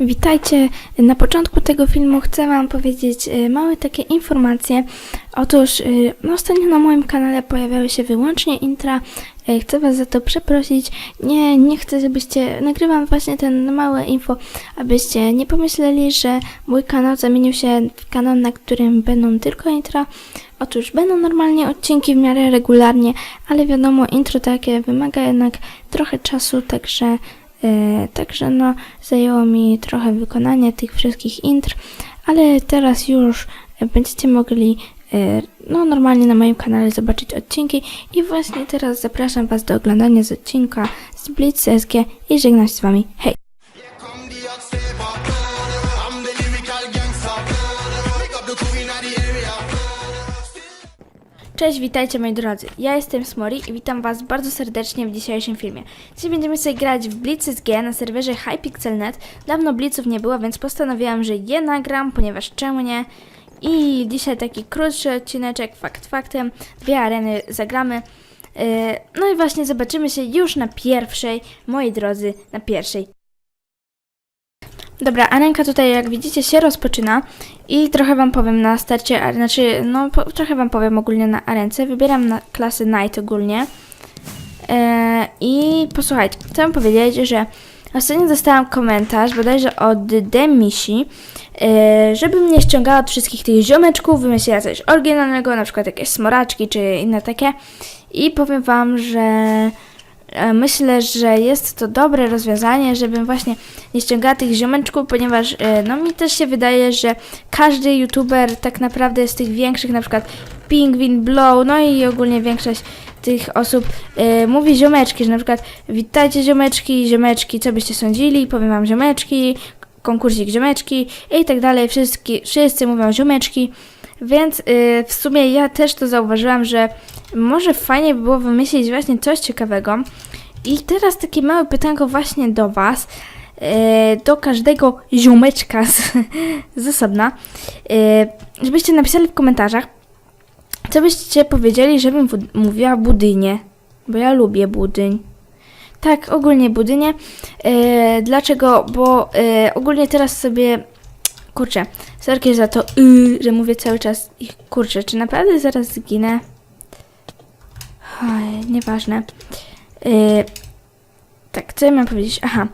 Witajcie. Na początku tego filmu chcę Wam powiedzieć e, małe takie informacje. Otóż e, no, ostatnio na moim kanale pojawiały się wyłącznie intra. E, Chcę Was za to przeprosić. Nie, nie chcę, żebyście. Nagrywam właśnie ten małe info, abyście nie pomyśleli, że mój kanał zamienił się w kanał, na którym będą tylko intra. Otóż będą normalnie odcinki w miarę regularnie, ale wiadomo, intro takie wymaga jednak trochę czasu, także. E, Także no, zajęło mi trochę wykonanie tych wszystkich intr, ale teraz już będziecie mogli e, no, normalnie na moim kanale zobaczyć odcinki i właśnie teraz zapraszam Was do oglądania z odcinka z Blitz SG i żegnam się z Wami. Hej! Cześć, witajcie moi drodzy. Ja jestem Smori i witam Was bardzo serdecznie w dzisiejszym filmie. Dzisiaj będziemy sobie grać w Blitz SG na serwerze Hypixel.net. Dawno Blitzów nie było, więc postanowiłam, że je nagram, ponieważ czemu nie? I dzisiaj taki krótszy odcineczek, fakt faktem. Dwie areny zagramy. Yy, No i właśnie zobaczymy się już na pierwszej, moi drodzy, na pierwszej. Dobra, arenka tutaj jak widzicie się rozpoczyna i trochę wam powiem na starcie, znaczy no po, trochę wam powiem ogólnie na arence. Wybieram na klasę Night ogólnie. E, I posłuchajcie, chcę powiedzieć, że ostatnio dostałam komentarz bodajże od Demisi, e, żebym nie ściągała od wszystkich tych ziomeczków, wymyśliła coś oryginalnego, na przykład jakieś smoraczki czy inne takie. I powiem wam, że myślę, że jest to dobre rozwiązanie, żebym właśnie nie ściągała tych ziomeczków, ponieważ e, no mi też się wydaje, że każdy youtuber tak naprawdę z tych większych, na przykład Pingwin, Blow, no i ogólnie większość tych osób e, mówi ziomeczki, że na przykład witajcie ziomeczki, ziomeczki, co byście sądzili, powiem wam ziomeczki, konkursik ziomeczki i tak dalej, wszyscy mówią ziomeczki, więc y, w sumie ja też to zauważyłam, że może fajnie by było wymyślić właśnie coś ciekawego. I teraz takie małe pytanko właśnie do Was, e, do każdego ziomeczka z, z osobna, e, żebyście napisali w komentarzach, co byście powiedzieli, żebym mówiła budynie, bo ja lubię budyń. Tak, ogólnie budynie. E, dlaczego? Bo e, ogólnie teraz sobie. Kurczę, sorki za to, y, że mówię cały czas. Kurczę, czy naprawdę zaraz zginę? Oj, nieważne. E, tak, co ja miałam powiedzieć? Aha.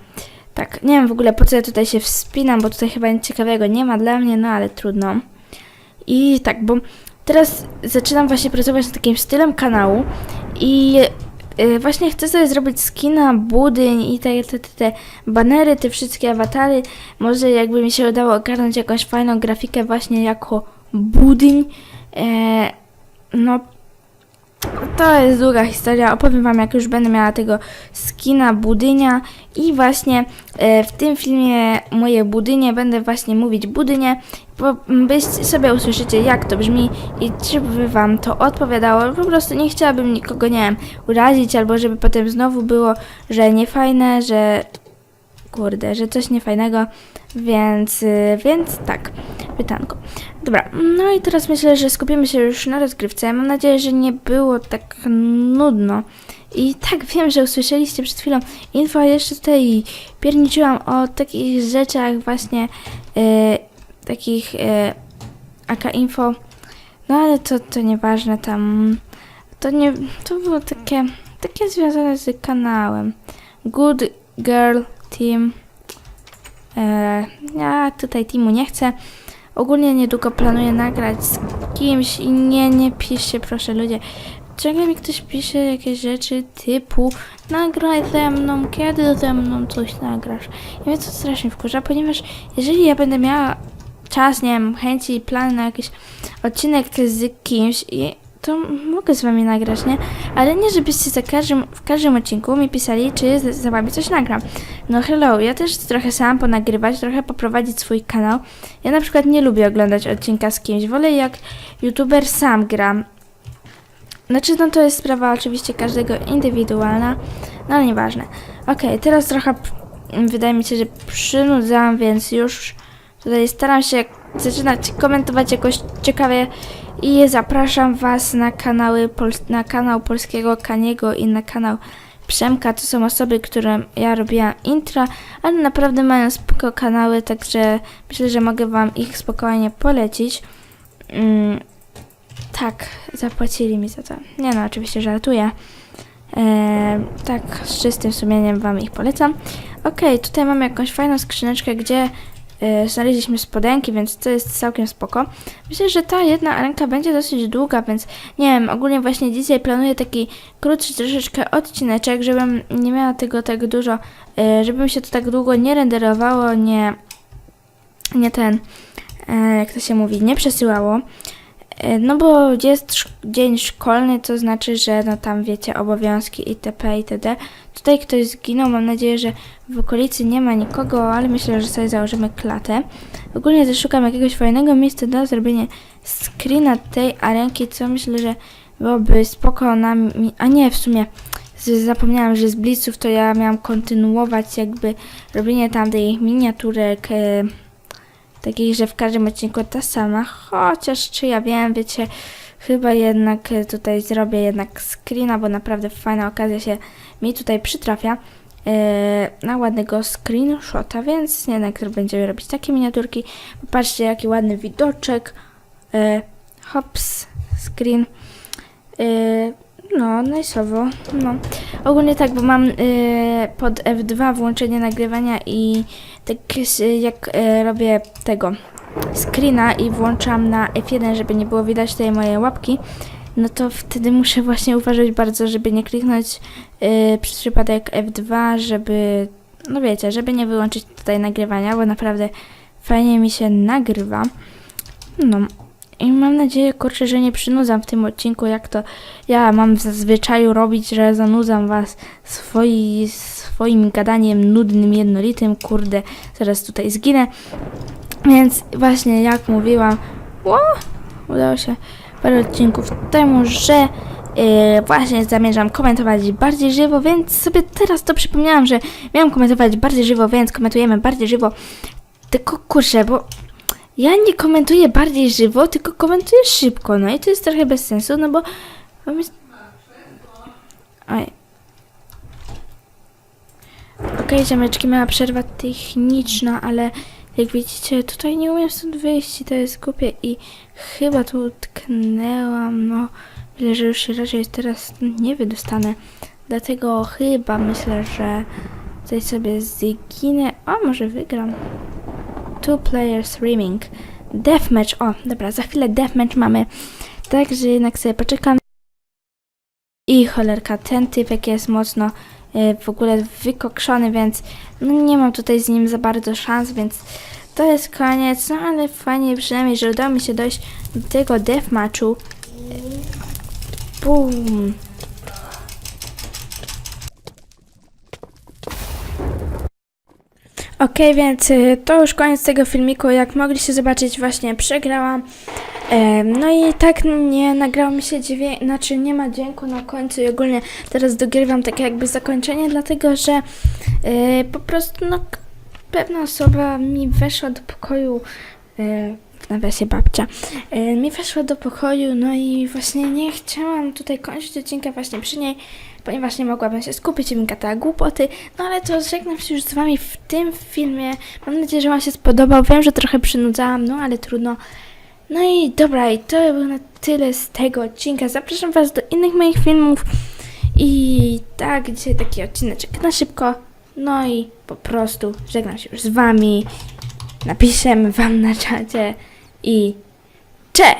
Tak, nie wiem w ogóle po co ja tutaj się wspinam, bo tutaj chyba nic ciekawego nie ma dla mnie, no ale trudno. I tak, bo teraz zaczynam właśnie pracować nad takim stylem kanału i właśnie chcę sobie zrobić skina, budyń i te, te, te, te banery, te wszystkie awatary. Może jakby mi się udało ogarnąć jakąś fajną grafikę właśnie jako budyń. E, no to jest długa historia. Opowiem Wam, jak już będę miała tego skina budynia. I właśnie e, w tym filmie moje budynie będę właśnie mówić budynie, bo byś sobie usłyszycie, jak to brzmi i czy by Wam to odpowiadało. Po prostu nie chciałabym nikogo, nie wiem, urazić, albo żeby potem znowu było, że niefajne, że kurde, że coś niefajnego, więc, y, więc tak, pytanko. Dobra, no i teraz myślę, że skupimy się już na rozgrywce. Mam nadzieję, że nie było tak nudno. I tak wiem, że usłyszeliście przed chwilą info, a jeszcze tutaj pierniczyłam o takich rzeczach właśnie, y, takich y, aka info, no ale to, to nieważne tam, to nie, to było takie, takie związane z kanałem. Good Girl Team. E, ja tutaj teamu nie chcę. Ogólnie niedługo planuję nagrać z kimś i nie, nie piszcie proszę ludzie. Ciągle mi ktoś pisze jakieś rzeczy typu nagraj ze mną, kiedy ze mną coś nagrasz. I mnie to strasznie wkurza, ponieważ jeżeli ja będę miała czas, nie wiem, chęci i plany na jakiś odcinek z kimś i to mogę z wami nagrać, nie? Ale nie, żebyście za każdym, w każdym odcinku mi pisali, czy za wami coś nagram. No hello, ja też trzeba sam ponagrywać, trochę poprowadzić swój kanał. Ja na przykład nie lubię oglądać odcinka z kimś, wolę jak youtuber sam gra. Znaczy, no to jest sprawa oczywiście każdego indywidualna, no ale nieważne. Okej, teraz trochę wydaje mi się, że przynudzam, więc już tutaj staram się zaczynać komentować jakoś ciekawie i zapraszam Was na kanały, na kanał Polskiego Kaniego i na kanał Przemka to są osoby, którym ja robiłam intra, ale naprawdę mają spoko kanały, także myślę, że mogę Wam ich spokojnie polecić. Mm, tak, zapłacili mi za to. Nie no, oczywiście żartuję. Eee, tak, z czystym sumieniem Wam ich polecam. Okej, tutaj mamy jakąś fajną skrzyneczkę, gdzie znaleźliśmy spodenki, więc to jest całkiem spoko. Myślę, że ta jedna arenka będzie dosyć długa, więc nie wiem, ogólnie właśnie dzisiaj planuję taki krótszy troszeczkę odcineczek, żebym nie miała tego tak dużo, e, żeby mi się to tak długo nie renderowało, nie, nie ten, e, jak to się mówi, nie przesyłało. E, No bo jest dzień szkolny, to znaczy, że no tam wiecie, obowiązki itp. itd. Tutaj ktoś zginął, mam nadzieję, że w okolicy nie ma nikogo, ale myślę, że sobie założymy klatę. Ogólnie też szukam jakiegoś fajnego miejsca do zrobienia screena tej arenki, co myślę, że byłoby spoko na. A nie, w sumie zapomniałam, że z blitzów to ja miałam kontynuować jakby robienie tam tych miniaturek e, takich, że w każdym odcinku ta sama, chociaż czy ja wiem, wiecie, chyba jednak e, tutaj zrobię jednak screena, bo naprawdę fajna okazja się mi tutaj przytrafia e, na ładnego screenshota, więc jednak będziemy robić takie miniaturki. Popatrzcie, jaki ładny widoczek. E, hops, screen. E, no, najsowo. No. Ogólnie tak, bo mam e, pod F2 włączenie nagrywania i tak jak e, robię tego screena i włączam na F1, żeby nie było widać tej mojej łapki, no to wtedy muszę właśnie uważać bardzo, żeby nie kliknąć e, przez przypadek F2, żeby, no wiecie, żeby nie wyłączyć tutaj nagrywania, bo naprawdę fajnie mi się nagrywa. No. I mam nadzieję, kurczę, że nie przynudzam w tym odcinku, jak to ja mam w zazwyczaju robić, że zanudzam was swoi, swoim gadaniem nudnym, jednolitym. Kurde, zaraz tutaj zginę. Więc właśnie, jak mówiłam, o, udało się parę odcinków temu, że yy, właśnie zamierzam komentować bardziej żywo, więc sobie teraz to przypomniałam, że miałam komentować bardziej żywo, więc komentujemy bardziej żywo. Tylko kurczę, bo ja nie komentuję bardziej żywo, tylko komentuję szybko, no i to jest trochę bez sensu, no bo... Oj. Okej, ziomeczki, mała przerwa techniczna, ale jak widzicie, tutaj nie umiem stąd wyjść i to jest głupie i chyba tu utknęłam, no... Myślę, że już się raczej teraz nie wydostanę, dlatego chyba myślę, że tutaj sobie zginę, a może wygram. Two players streaming. Deathmatch. O, dobra, za chwilę deathmatch mamy. Także jednak sobie poczekam. I cholerka, ten typek jest mocno e, w ogóle wykokszony, więc no nie mam tutaj z nim za bardzo szans, więc to jest koniec. No ale fajnie przynajmniej, że udało mi się dojść do tego deathmatchu. E, Boom. Okej, więc y, to już koniec tego filmiku. Jak mogliście zobaczyć, właśnie przegrałam. No i tak nie nagrało mi się dźwięk, znaczy nie ma dźwięku na końcu i ogólnie teraz dogrywam takie jakby zakończenie, dlatego że y, po prostu no pewna osoba mi weszła do pokoju, y, w nawiasie babcia, y, mi weszła do pokoju, no i właśnie nie chciałam tutaj kończyć odcinka właśnie przy niej, ponieważ nie mogłabym się skupić i mi gadała głupoty, no ale to żegnam się już z wami w tym filmie, mam nadzieję, że wam się spodobał, wiem, że trochę przynudzałam, no ale trudno, no i dobra, i to było na tyle z tego odcinka. Zapraszam Was do innych moich filmów. I tak, dzisiaj taki odcineczek na szybko. No i po prostu żegnam się już z Wami. Napiszemy Wam na czacie. I cześć!